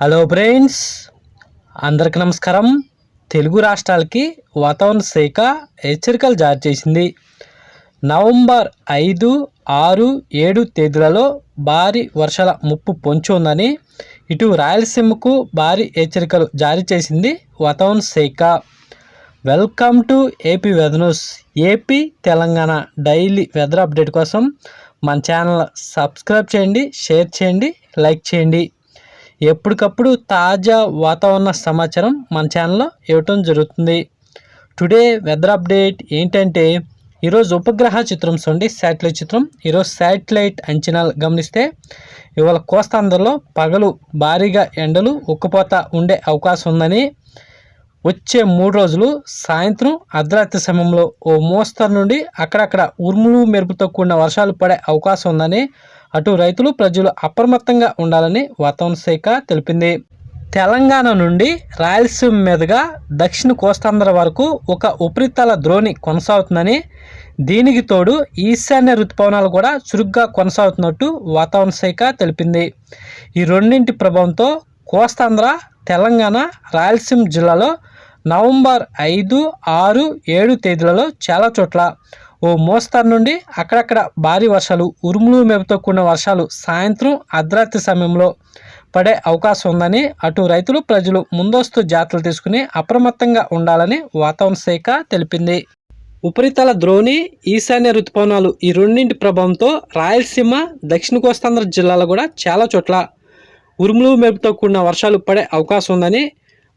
Hello friends అందరికి నమస్కారం. తెలుగు రాష్ట్రాలకి వాతావరణ శాఖ హెచ్చరికలు జారీ చేసింది. నవంబర్ ఐదు ఆరు ఏడు తేదీలలో భారీ వర్షాల ముప్పు పొంచి ఉందని ఇటు రాయలసీమకు భారీ హెచ్చరికలు జారీ చేసింది వాతావరణ శాఖ. Welcome to AP weather news AP Telangana daily weather update కోసం మన ఛానల్ సబ్స్క్రైబ్ చేయండి షేర్ చేయండి లైక్ చేయండి. ఎప్పటికప్పుడు తాజా వాతావరణ సమాచారం మన ఛానల్లో ఇవ్వటం జరుగుతుంది. టుడే వెదర్ అప్డేట్ ఏంటంటే ఈరోజు ఉపగ్రహ చిత్రం చూడండి శాటిలైట్ చిత్రం. ఈరోజు శాటిలైట్ అంచనాలు గమనిస్తే ఇవాళ కోస్తాంధ్రలో పగలు భారీగా ఎండలు ఉక్కపోత ఉండే అవకాశం ఉందని వచ్చే మూడు రోజులు సాయంత్రం అర్ధరాత్రి సమయంలో ఓ మోస్తరు నుండి అక్కడక్కడ ఉరుములు మెరుపుతో కూడిన వర్షాలు పడే అవకాశం ఉందని అటు రైతులు ప్రజలు అప్రమత్తంగా ఉండాలని వాతావరణ శాఖ తెలిపింది. తెలంగాణ నుండి రాయలసీమ మీదుగా దక్షిణ కోస్తాంధ్ర వరకు ఒక ఉపరితల ద్రోణి కొనసాగుతుందని దీనికి తోడు ఈశాన్య ఋతుపవనాలు కూడా చురుగ్గా కొనసాగుతున్నట్టు వాతావరణ శాఖ తెలిపింది. ఈ రెండింటి ప్రభావంతో కోస్తాంధ్ర తెలంగాణ రాయలసీమ జిల్లాలో నవంబర్ ఐదు ఆరు ఏడు తేదీలలో చాలా చోట్ల ఓ మోస్తరు నుండి అక్కడక్కడ భారీ వర్షాలు ఉరుములు మెరుపుతో కూడిన వర్షాలు సాయంత్రం అర్ధరాత్రి సమయంలో పడే అవకాశం ఉందని అటు రైతులు ప్రజలు ముందస్తు జాగ్రత్తలు తీసుకుని అప్రమత్తంగా ఉండాలని వాతావరణ శాఖ తెలిపింది. ఉపరితల ద్రోణి ఈశాన్య ఋతుపవనాలు ఈ రెండింటి ప్రభావంతో రాయలసీమ దక్షిణ కోస్తాంధ్ర జిల్లాలో కూడా చాలా చోట్ల ఉరుములు మెరుపుతో కూడిన వర్షాలు పడే అవకాశం ఉందని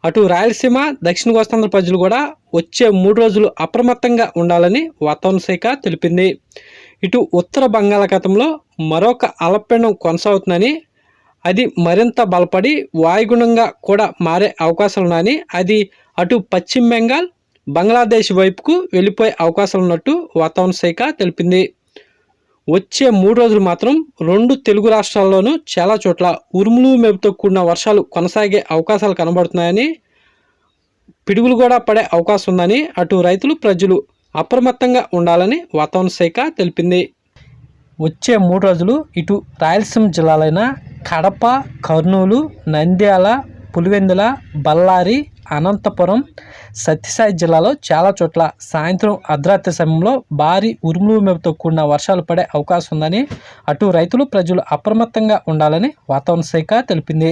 అటు రాయలసీమ దక్షిణ కోస్తాంధ్ర ప్రజలు కూడా వచ్చే మూడు రోజులు అప్రమత్తంగా ఉండాలని వాతావరణ శాఖ తెలిపింది. ఇటు ఉత్తర బంగాళాఖాతంలో మరొక అలపెండం కొనసాగుతుందని అది మరింత బలపడి వాయుగుణంగా కూడా మారే అవకాశాలు ఉన్నాయని అది అటు పశ్చిమ బెంగాల్ బంగ్లాదేశ్ వైపుకు వెళ్ళిపోయే అవకాశాలు ఉన్నట్టు వాతావరణ శాఖ తెలిపింది. వచ్చే మూడు రోజులు మాత్రం రెండు తెలుగు రాష్ట్రాల్లోనూ చాలా చోట్ల ఉరుములు మెరుపుతో కూడిన వర్షాలు కొనసాగే అవకాశాలు కనబడుతున్నాయని పిడుగులు కూడా పడే అవకాశం ఉందని అటు రైతులు ప్రజలు అప్రమత్తంగా ఉండాలని వాతావరణ శాఖ తెలిపింది. వచ్చే మూడు రోజులు ఇటు రాయలసీమ జిల్లాలైన కడప కర్నూలు నంద్యాల పులివెందుల బళ్ళారి అనంతపురం సత్యసాయి జిల్లాలో చాలా చోట్ల సాయంత్రం అర్ధరాత్రి సమయంలో భారీ ఉరుములు మెరుపుతో కూడిన వర్షాలు పడే అవకాశం ఉందని అటు రైతులు ప్రజలు అప్రమత్తంగా ఉండాలని వాతావరణ శాఖ తెలిపింది.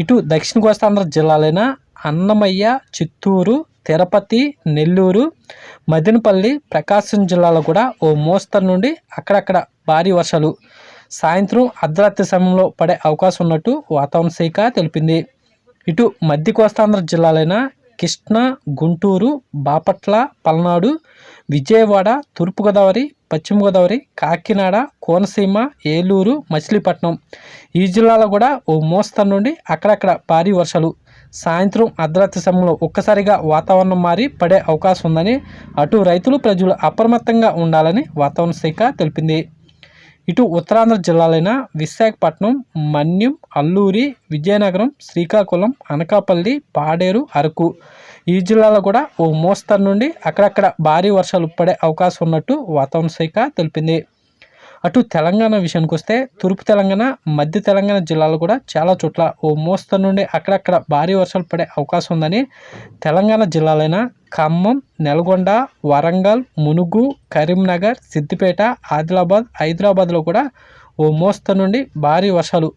ఇటు దక్షిణ కోస్తాంధ్ర జిల్లాలైన అన్నమయ్య చిత్తూరు తిరుపతి నెల్లూరు మదినపల్లి ప్రకాశం జిల్లాలో కూడా ఓ మోస్తరు నుండి అక్కడక్కడ భారీ వర్షాలు సాయంత్రం అర్ధరాత్రి సమయంలో పడే అవకాశం ఉన్నట్టు వాతావరణ శాఖ తెలిపింది. ఇటు మధ్య కోస్తాంధ్ర జిల్లాలైన కృష్ణా గుంటూరు బాపట్ల పల్నాడు విజయవాడ తూర్పుగోదావరి పశ్చిమ గోదావరి కాకినాడ కోనసీమ ఏలూరు మచిలీపట్నం. ఈ జిల్లాలో కూడా ఓ మోస్తరు నుండి అక్కడక్కడ భారీ వర్షాలు. సాయంత్రం అర్ధరాత్రి సమయంలో ఒక్కసారిగా వాతావరణం మారి పడే అవకాశం ఉందని అటు రైతులు ప్రజలు అప్రమత్తంగా ఉండాలని వాతావరణ శాఖ తెలిపింది. ఇటు ఉత్తరాంధ్ర జిల్లాలైన విశాఖపట్నం మన్యం అల్లూరి విజయనగరం శ్రీకాకుళం అనకాపల్లి పాడేరు అరకు. ఈ జిల్లాలో కూడా ఓ మోస్తరు నుండి అక్కడక్కడ భారీ వర్షాలు పడే అవకాశం ఉన్నట్టు వాతావరణ శాఖ తెలిపింది. అటు తెలంగాణ విషయానికి వస్తే తూర్పు తెలంగాణ మధ్య తెలంగాణ జిల్లాలో కూడా చాలా చోట్ల ఓ మోస్తరు నుండి అక్కడక్కడ భారీ వర్షాలు పడే అవకాశం ఉందని తెలంగాణ జిల్లాలైన ఖమ్మం నల్గొండ వరంగల్ మునుగు కరీంనగర్ సిద్దిపేట ఆదిలాబాద్ హైదరాబాద్లో కూడా ఓ మోస్తరు నుండి భారీ వర్షాలు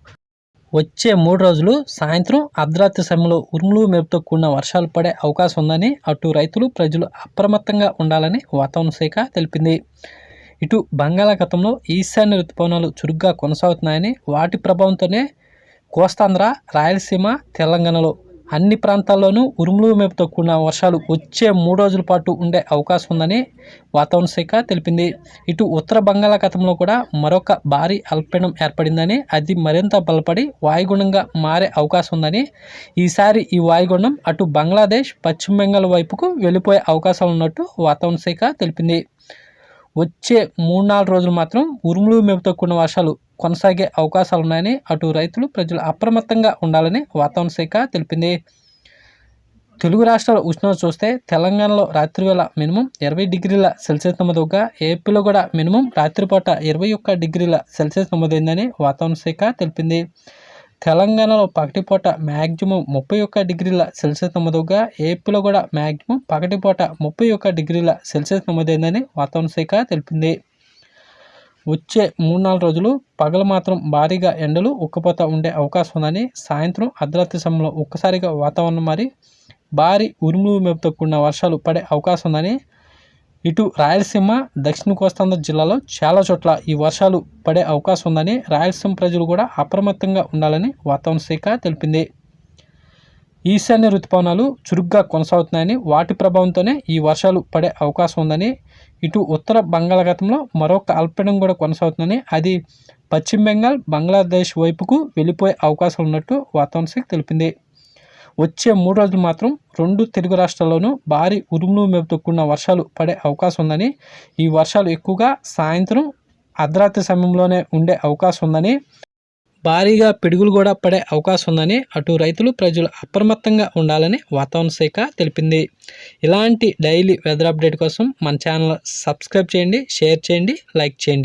వచ్చే మూడు రోజులు సాయంత్రం అర్ధరాత్రి సమయంలో ఉరుములు మెరుపుతో కూడిన వర్షాలు పడే అవకాశం ఉందని అటు రైతులు ప్రజలు అప్రమత్తంగా ఉండాలని వాతావరణ శాఖ తెలిపింది. ఇటు బంగాళాఖాతంలో ఈశాన్య ఋతుపవనాలు చురుగ్గా కొనసాగుతున్నాయని వాటి ప్రభావంతోనే కోస్తాంధ్ర రాయలసీమ తెలంగాణలో అన్ని ప్రాంతాల్లోనూ ఉరుములు మేపుతో కూడిన వర్షాలు వచ్చే మూడు రోజుల పాటు ఉండే అవకాశం ఉందని వాతావరణ శాఖ తెలిపింది. ఇటు ఉత్తర బంగాళాఖాతంలో కూడా మరొక భారీ అల్పీడం ఏర్పడిందని అది మరింత బలపడి వాయుగుండంగా మారే అవకాశం ఉందని ఈసారి ఈ వాయుగుండం అటు బంగ్లాదేశ్ పశ్చిమ బెంగాల్ వైపుకు వెళ్ళిపోయే అవకాశాలు ఉన్నట్టు వాతావరణ శాఖ తెలిపింది. వచ్చే మూడు నాలుగు రోజులు మాత్రం ఉరుములు మెరుపుతో కూడిన వర్షాలు కొనసాగే అవకాశాలు ఉన్నాయని అటు రైతులు ప్రజలు అప్రమత్తంగా ఉండాలని వాతావరణ శాఖ తెలిపింది. తెలుగు రాష్ట్రాల ఉష్ణోగ్రత చూస్తే తెలంగాణలో రాత్రివేళ మినిమం ఇరవై డిగ్రీల సెల్సియస్ నమోదుగా ఏపీలో కూడా మినిమం రాత్రిపూట ఇరవై ఒక్క డిగ్రీల సెల్సియస్ నమోదైందని వాతావరణ శాఖ తెలిపింది. తెలంగాణలో పగటిపూట మ్యాక్సిమం ముప్పై ఒక్క డిగ్రీల సెల్సియస్ నమోదుగా ఏపీలో కూడా మ్యాక్సిమం పగటిపూట ముప్పై ఒక్క డిగ్రీల సెల్సియస్ నమోదైందని వాతావరణ శాఖ తెలిపింది. వచ్చే మూడు నాలుగు రోజులు పగలు మాత్రం భారీగా ఎండలు ఉక్కపోత ఉండే అవకాశం ఉందని సాయంత్రం అర్ధరాత్రి సమయంలో ఒక్కసారిగా వాతావరణం మారి భారీ ఉరుములు మెప్పుతో కూడిన వర్షాలు పడే అవకాశం ఉందని ఇటు రాయలసీమ దక్షిణ కోస్తాంధ్ర జిల్లాలో చాలా చోట్ల ఈ వర్షాలు పడే అవకాశం ఉందని రాయలసీమ ప్రజలు కూడా అప్రమత్తంగా ఉండాలని వాతావరణ శాఖ తెలిపింది. ఈశాన్య ఋతుపవనాలు చురుగ్గా కొనసాగుతున్నాయని వాటి ప్రభావంతోనే ఈ వర్షాలు పడే అవకాశం ఉందని ఇటు ఉత్తర బంగాళాఖాతంలో మరొక అల్పడం కూడా కొనసాగుతుందని అది పశ్చిమ బెంగాల్ బంగ్లాదేశ్ వైపుకు వెళ్ళిపోయే అవకాశం ఉన్నట్టు వాతావరణ శాఖ తెలిపింది. వచ్చే మూడు రోజులు మాత్రం రెండు తెలుగు రాష్ట్రాల్లోనూ భారీ ఉరుములు మెరుపుతో కూడిన వర్షాలు పడే అవకాశం ఉందని ఈ వర్షాలు ఎక్కువగా సాయంత్రం అర్ధరాత్రి సమయంలోనే ఉండే అవకాశం ఉందని భారీగా పిడుగులు కూడా పడే అవకాశం ఉందని అటు రైతులు ప్రజలు అప్రమత్తంగా ఉండాలని వాతావరణ శాఖ తెలిపింది. ఇలాంటి డైలీ వెదర్ అప్డేట్ కోసం మన ఛానల్ సబ్స్క్రైబ్ చేయండి షేర్ చేయండి లైక్ చేయండి.